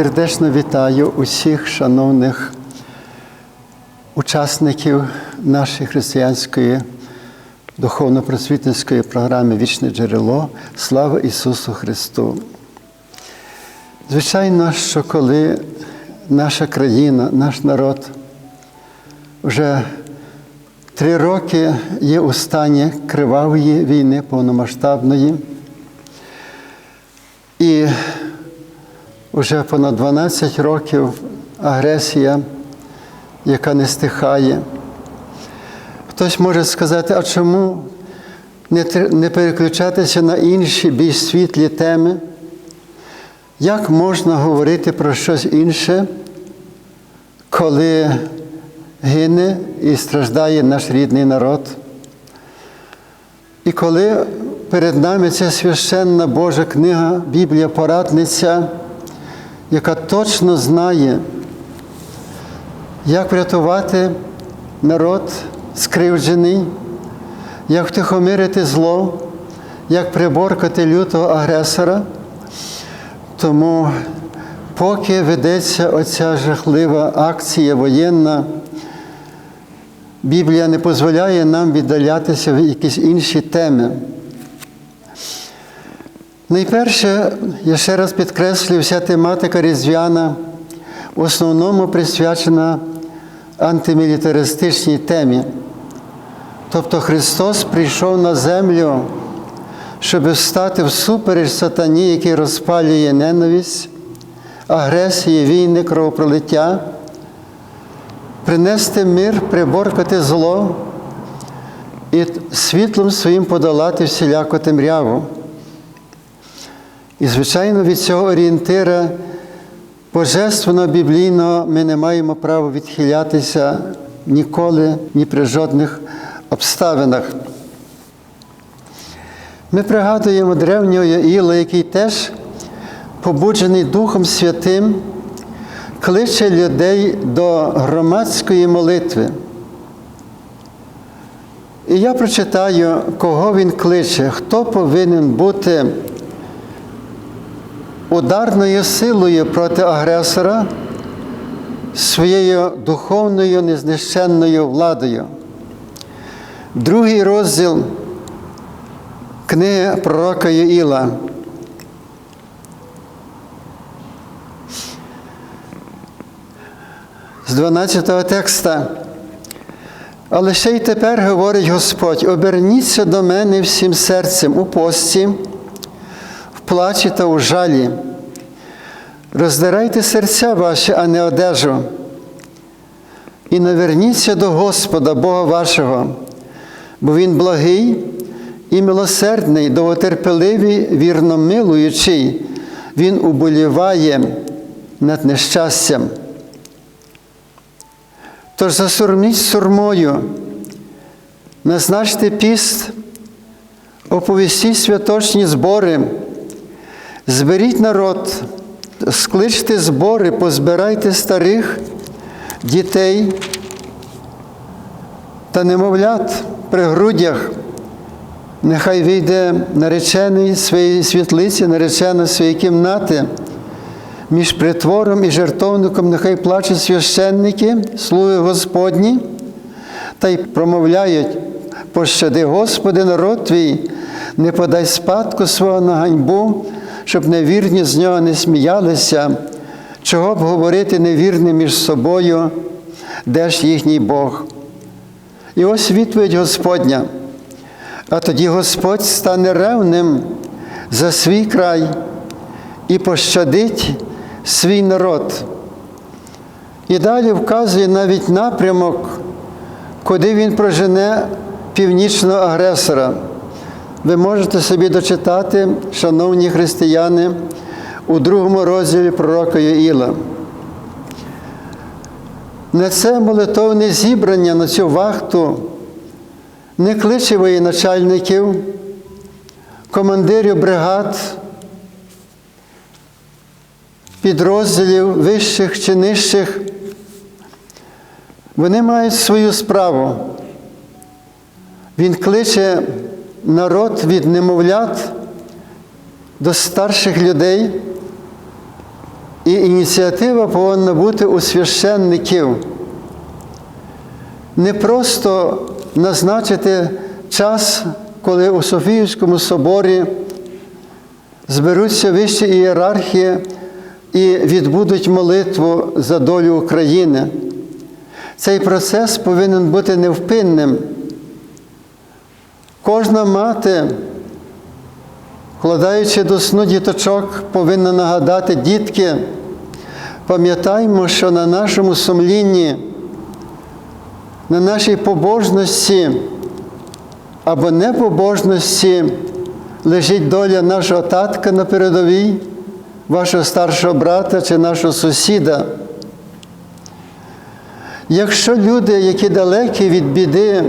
Сердечно вітаю усіх шановних учасників нашої християнської духовно-просвітницької програми Вічне джерело. Слава Ісусу Христу! Звичайно, що коли наша країна, наш народ вже три роки є у стані кривавої війни повномасштабної, і вже понад 12 років агресія, яка не стихає. Хтось може сказати, а чому не переключатися на інші більш світлі теми? Як можна говорити про щось інше, коли гине і страждає наш рідний народ? І коли перед нами ця священна Божа книга, Біблія, порадниця, яка точно знає, як врятувати народ скривджений, як втихомирити зло, як приборкати лютого агресора. Тому, поки ведеться оця жахлива акція воєнна, Біблія не дозволяє нам віддалятися в якісь інші теми. Найперше, я ще раз підкреслюю, вся тематика різдвяна в основному присвячена антимілітаристичній темі. Тобто Христос прийшов на землю, щоб стати всупереч сатані, який розпалює ненависть, агресії, війни, кровопролиття, принести мир, приборкати зло і світлом своїм подолати всіляку темряву. І, звичайно, від цього орієнтира божественного біблійного ми не маємо права відхилятися ніколи, ні при жодних обставинах. Ми пригадуємо древнього Яїла, який теж, побуджений Духом Святим, кличе людей до громадської молитви. І я прочитаю, кого він кличе, хто повинен бути ударною силою проти агресора своєю духовною незнищенною владою. Другий розділ книги пророка Єїла. З 12 текста. Але ще й тепер говорить Господь: оберніться до мене всім серцем у пості, плачі та у жалі. Роздирайте серця ваші, а не одежу. І наверніться до Господа, Бога вашого, бо Він благий і милосердний, довготерпеливий, вірно милуючий, Він уболіває над нещастям. Тож засурміть сурмою, назначте піст, оповістіть святочні збори, зберіть народ, скличте збори, позбирайте старих дітей та немовлят при грудях. Нехай вийде наречений своєї світлиці, наречена своєї кімнати. Між притвором і жертовником нехай плачуть священники, слуги Господні, та й промовляють, пощади, Господи, народ твій, не подай спадку свого на ганьбу, щоб невірні з нього не сміялися, чого б говорити невірним між собою, де ж їхній Бог. І ось відповідь Господня. А тоді Господь стане ревним за свій край і пощадить свій народ. І далі вказує навіть напрямок, куди він прожене північного агресора. Ви можете собі дочитати, шановні християни, у другому розділі пророка Йоїла. На це молитовне зібрання на цю вахту не кличе воєначальників, командирів бригад, підрозділів вищих чи нижчих. Вони мають свою справу. Він кличе народ від немовлят до старших людей, І ініціатива повинна бути у священників. Не просто назначити час, коли у Софіївському соборі зберуться вищі ієрархії і відбудуть молитву за долю України. Цей процес повинен бути невпинним. Кожна мати, вкладаючи до сну діточок, повинна нагадати дітки, пам'ятаймо, що на нашому сумлінні, на нашій побожності або непобожності лежить доля нашого татка на передовій, вашого старшого брата чи нашого сусіда. Якщо люди, які далекі від біди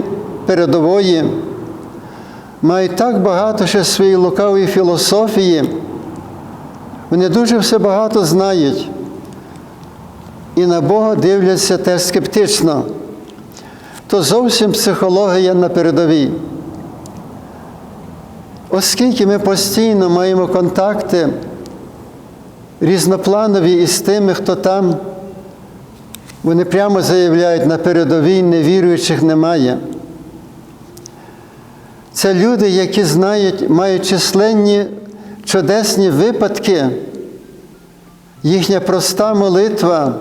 передової, мають так багато ще своєї лукавої філософії, вони дуже все багато знають і на Бога дивляться теж скептично, то зовсім психологія на передовій. Оскільки ми постійно маємо контакти різнопланові із тими, хто там, вони прямо заявляють, на передовій невіруючих немає. Це люди, які знають, мають численні чудесні випадки, їхня проста молитва,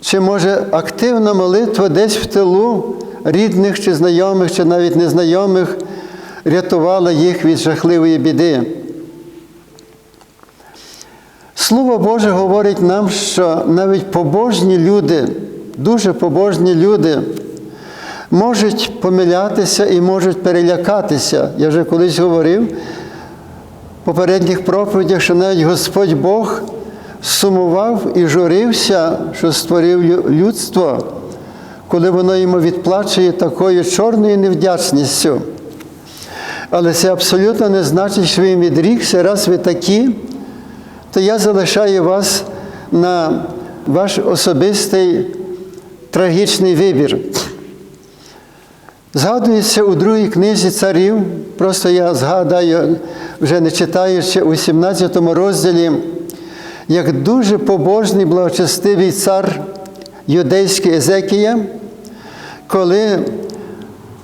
чи може активна молитва десь в тилу рідних чи знайомих, чи навіть незнайомих рятувала їх від жахливої біди. Слово Боже говорить нам, що навіть побожні люди, дуже побожні люди, можуть помилятися і можуть перелякатися. Я вже колись говорив в попередніх проповідях, що навіть Господь Бог сумував і журився, що створив людство, коли воно йому відплачує такою чорною невдячністю. Але це абсолютно не значить, що він відрікся, раз ви такі, то я залишаю вас на ваш особистий трагічний вибір. Згадується у другій книзі царів, просто я згадаю, вже не читаючи у 17 розділі, як дуже побожний благочестивий цар юдейський Езекія, коли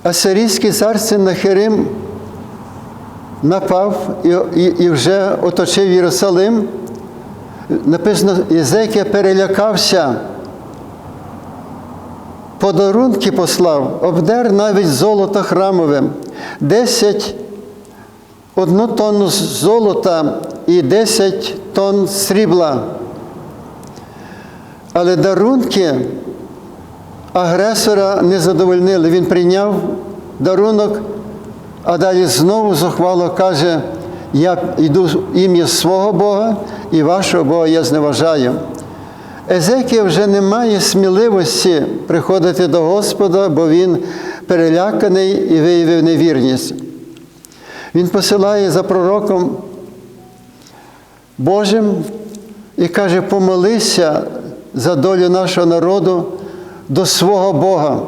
асирійський цар Синнахирим напав і, і, і вже оточив Єрусалим, написано, Єзекія перелякався, подарунки послав, обдер навіть золото храмове, 10 одну тонну золота і 10 тонн срібла. Але дарунки агресора не задовольнили. Він прийняв дарунок, а далі знову зухвало каже, я йду в ім'я свого Бога і вашого Бога я зневажаю. Езекія вже не має сміливості приходити до Господа, бо він переляканий і виявив невірність. Він посилає за пророком Божим і каже, помолися за долю нашого народу до свого Бога.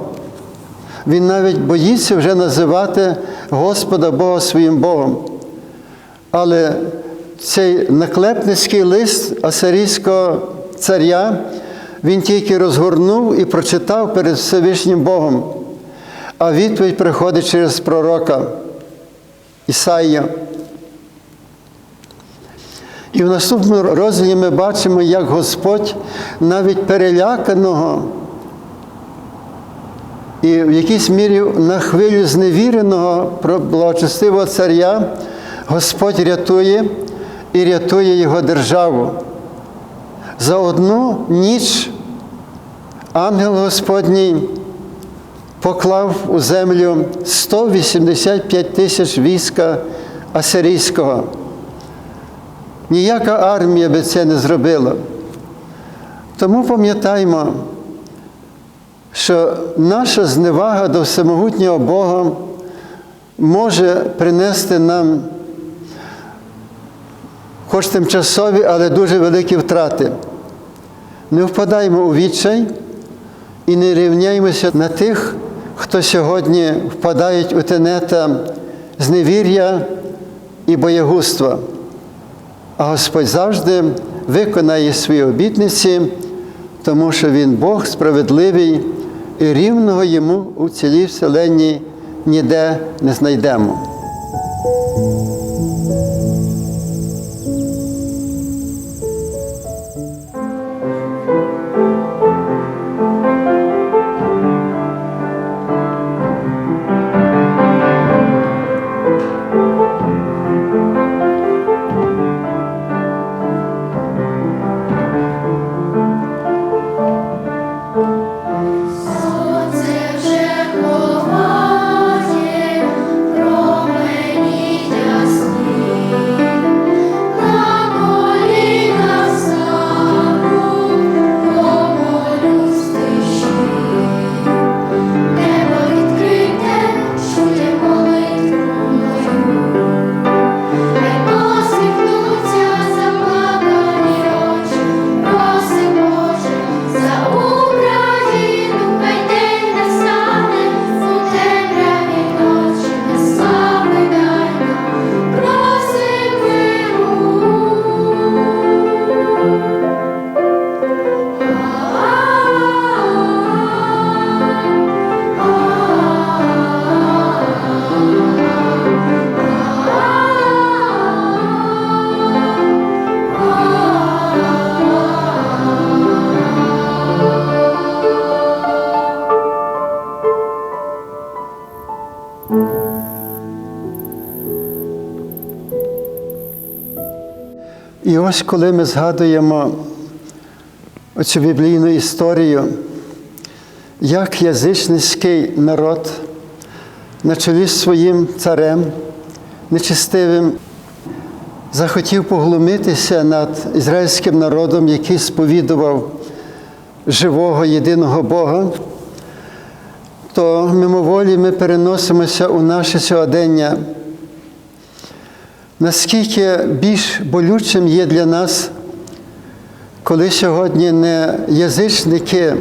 Він навіть боїться вже називати Господа Бога своїм Богом. Але цей наклепницький лист асирійського царя він тільки розгорнув і прочитав перед Всевишнім Богом, а відповідь приходить через пророка Ісаїя. І в наступному розділі ми бачимо, як Господь навіть переляканого і в якійсь мірі на хвилю зневіреного благочестивого царя Господь рятує і рятує його державу. За одну ніч ангел Господній поклав у землю 185 тисяч війська асирійського. Ніяка армія би це не зробила. Тому пам'ятаємо, що наша зневага до всемогутнього Бога може принести нам хоч тимчасові, але дуже великі втрати. Не впадаємо у відчай і не рівняємося на тих, хто сьогодні впадають у тенета зневір'я і боягузтва. А Господь завжди виконає свої обітниці, тому що Він Бог справедливий і рівного йому у цілій вселенні ніде не знайдемо. І ось коли ми згадуємо оцю біблійну історію, як язичницький народ на чолі своїм царем нечистивим захотів поглумитися над ізраїльським народом, який сповідував живого єдиного Бога, то мимоволі ми переносимося у наше сьогодення. Наскільки більш болючим є для нас, коли сьогодні не язичники,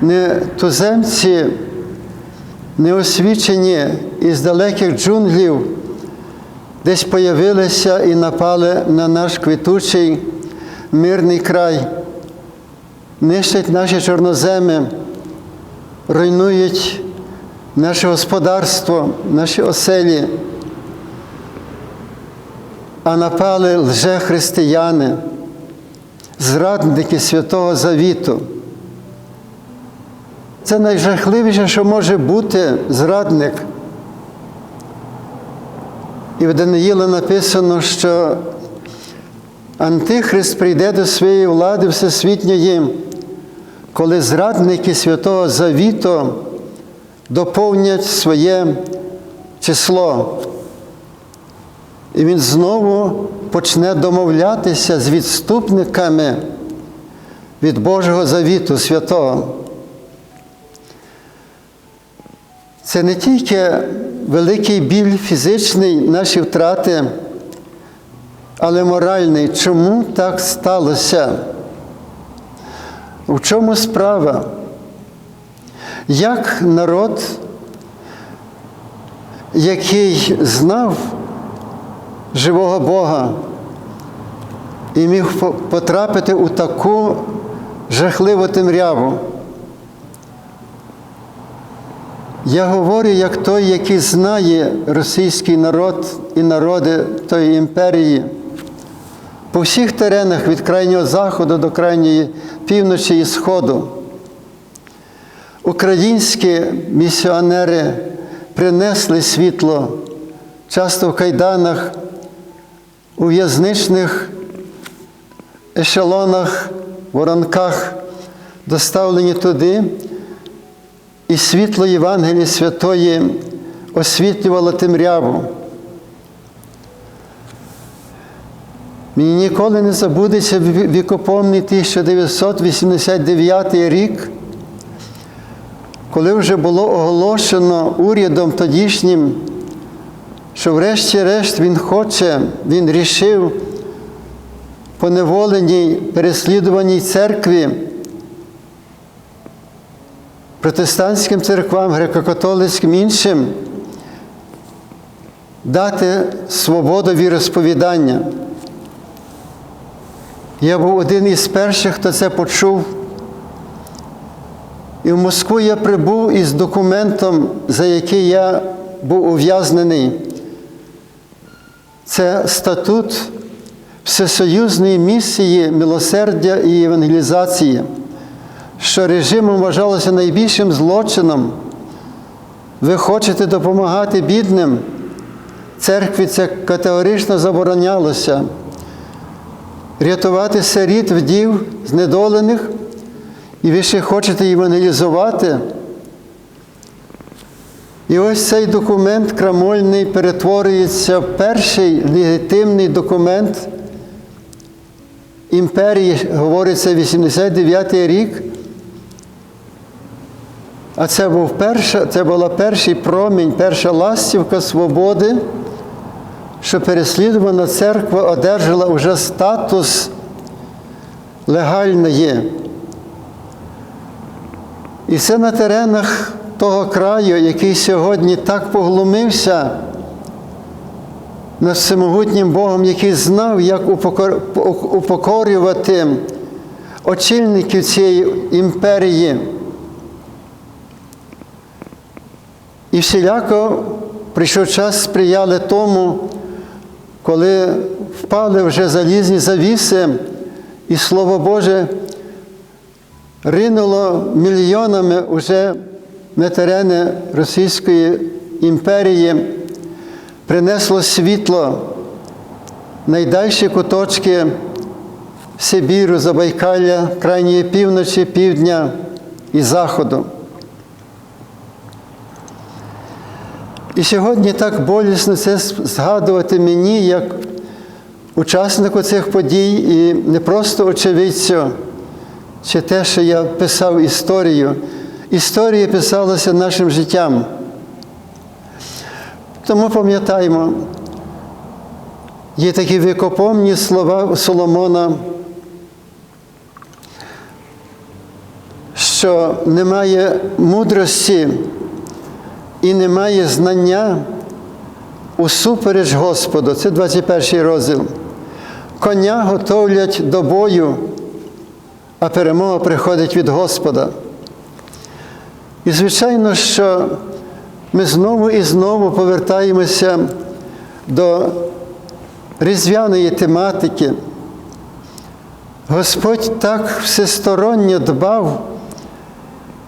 не туземці, не освічені із далеких джунглів, десь появилися і напали на наш квітучий мирний край, нищать наші чорноземи, руйнують наше господарство, наші оселі а напали лжехристияни, зрадники Святого Завіту. Це найжахливіше, що може бути зрадник. І в Даниїла написано, що Антихрист прийде до своєї влади всесвітньої, коли зрадники Святого Завіту доповнять своє число. І він знову почне домовлятися з відступниками від Божого завіту святого. Це не тільки великий біль фізичний, наші втрати, але моральний. Чому так сталося? В чому справа? Як народ, який знав, живого Бога і міг потрапити у таку жахливу темряву. Я говорю як той, який знає російський народ і народи тої імперії. По всіх теренах від крайнього заходу до крайньої півночі і сходу. Українські місіонери принесли світло часто в кайданах у в'язничних ешелонах, воронках, доставлені туди, і світло Євангелії Святої освітлювало темряву. Мені ніколи не забудеться вікопомний 1989 рік, коли вже було оголошено урядом тодішнім, що врешті-решт він хоче, він рішив поневоленій, переслідуваній церкві, протестантським церквам, греко-католицьким іншим, дати свободу віросповідання. Я був один із перших, хто це почув. І в Москву я прибув із документом, за який я був ув'язнений. Це статут Всесоюзної місії милосердя і евангелізації, що режимом вважалося найбільшим злочином. Ви хочете допомагати бідним. Церкві це категорично заборонялося. Рятувати сиріт, вдів, знедолених, і ви ще хочете евангелізувати. І ось цей документ крамольний перетворюється в перший легітимний документ імперії, говориться 89-й рік. А це був перша, це була перший промінь, перша ластівка свободи, що переслідувана церква одержала вже статус легальної. І це на теренах того краю, який сьогодні так поглумився над всемогутнім Богом, який знав, як упокорювати очільників цієї імперії. І всіляко прийшов час сприяли тому, коли впали вже залізні завіси, і Слово Боже ринуло мільйонами уже на терени Російської імперії, принесло світло найдальші куточки Сибіру, Забайкалля, крайньої півночі, півдня і заходу. І сьогодні так болісно це згадувати мені, як учаснику цих подій, і не просто очевидцю, чи те, що я писав історію. Історія писалася нашим життям. Тому пам'ятаємо, є такі викопомні слова Соломона, що немає мудрості і немає знання усупереч Господу. Це 21 розділ. Коня готовлять до бою, а перемога приходить від Господа. І, звичайно, що ми знову і знову повертаємося до різдвяної тематики. Господь так всесторонньо дбав,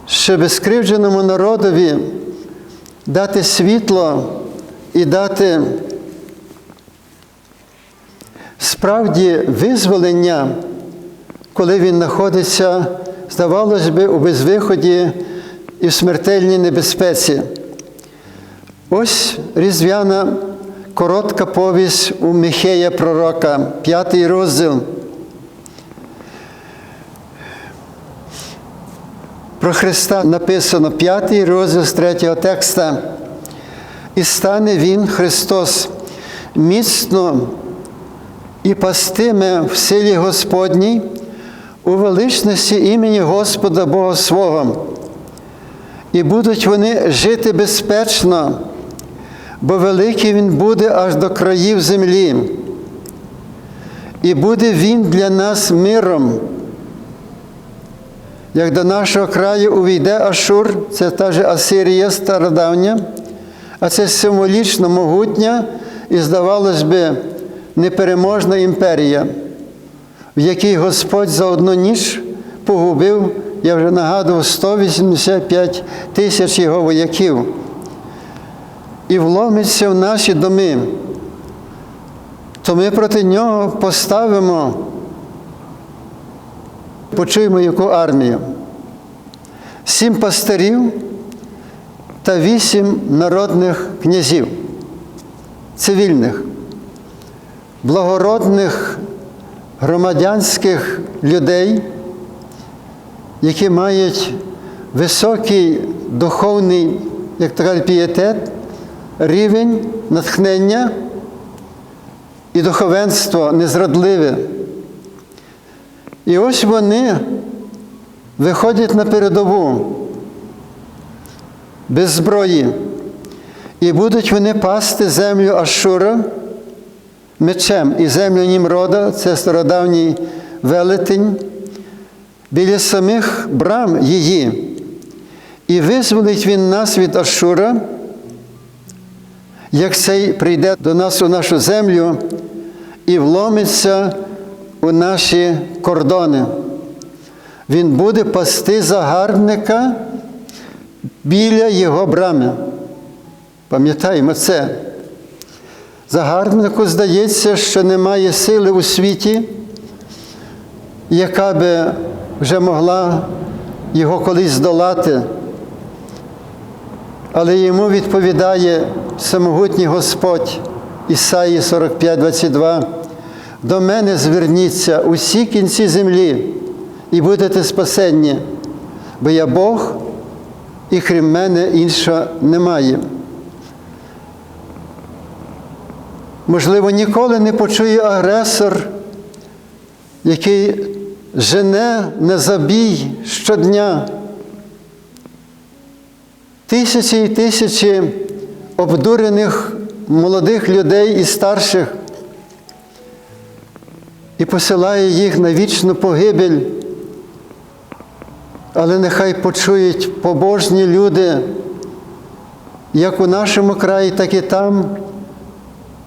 щоб скривдженому народові дати світло і дати справді визволення, коли він знаходиться, здавалось би, у безвиході і в смертельній небезпеці. Ось різдвяна коротка повість у Михея Пророка, п'ятий розділ. Про Христа написано п'ятий розділ з третього текста. І стане Він, Христос, міцно і пастиме в силі Господній, у величності імені Господа Бога свого. І будуть вони жити безпечно, бо великий Він буде аж до країв землі. І буде Він для нас миром. Як до нашого краю увійде Ашур, це та же Асирія стародавня, а це символічно могутня і, здавалось би, непереможна імперія, в якій Господь за одну ніч погубив, я вже нагадував, 185 тисяч його вояків. І вломиться в наші доми, то ми проти нього поставимо Почуємо, яку армію. Сім пастирів та вісім народних князів, цивільних, благородних громадянських людей, які мають високий духовний, як то кажуть, пієтет, рівень натхнення і духовенство незрадливе. І ось вони виходять на передову без зброї, і будуть вони пасти землю Ашура мечем. І землю Німрода, це стародавній велетень біля самих брам її, і визволить він нас від Ашура, як цей прийде до нас у нашу землю і вломиться у наші кордони. Він буде пасти загарбника біля його брами. Пам'ятаємо це. Загарбнику здається, що немає сили у світі, яка би вже могла його колись здолати. Але йому відповідає самогутній Господь Ісаї 45, 22. До мене зверніться усі кінці землі і будете спасенні, бо я Бог, і крім мене іншого немає. Можливо, ніколи не почує агресор, який жене на забій щодня. Тисячі і тисячі обдурених молодих людей і старших і посилає їх на вічну погибель. Але нехай почують побожні люди, як у нашому краї, так і там.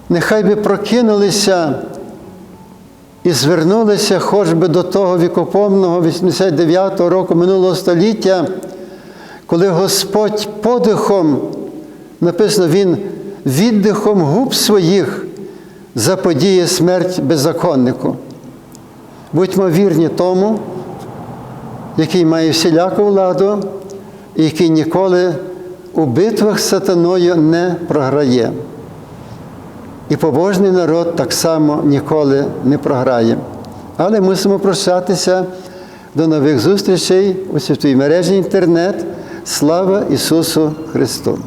Нехай би прокинулися і звернулися хоч би до того вікопомного 89-го року минулого століття, коли Господь подихом, написано, Він віддихом губ своїх заподіє смерть беззаконнику. Будьмо вірні тому, який має всіляку владу, і який ніколи у битвах з сатаною не програє. І побожний народ так само ніколи не програє. Але мусимо прощатися до нових зустрічей у святій мережі інтернет. Слава Ісусу Христу!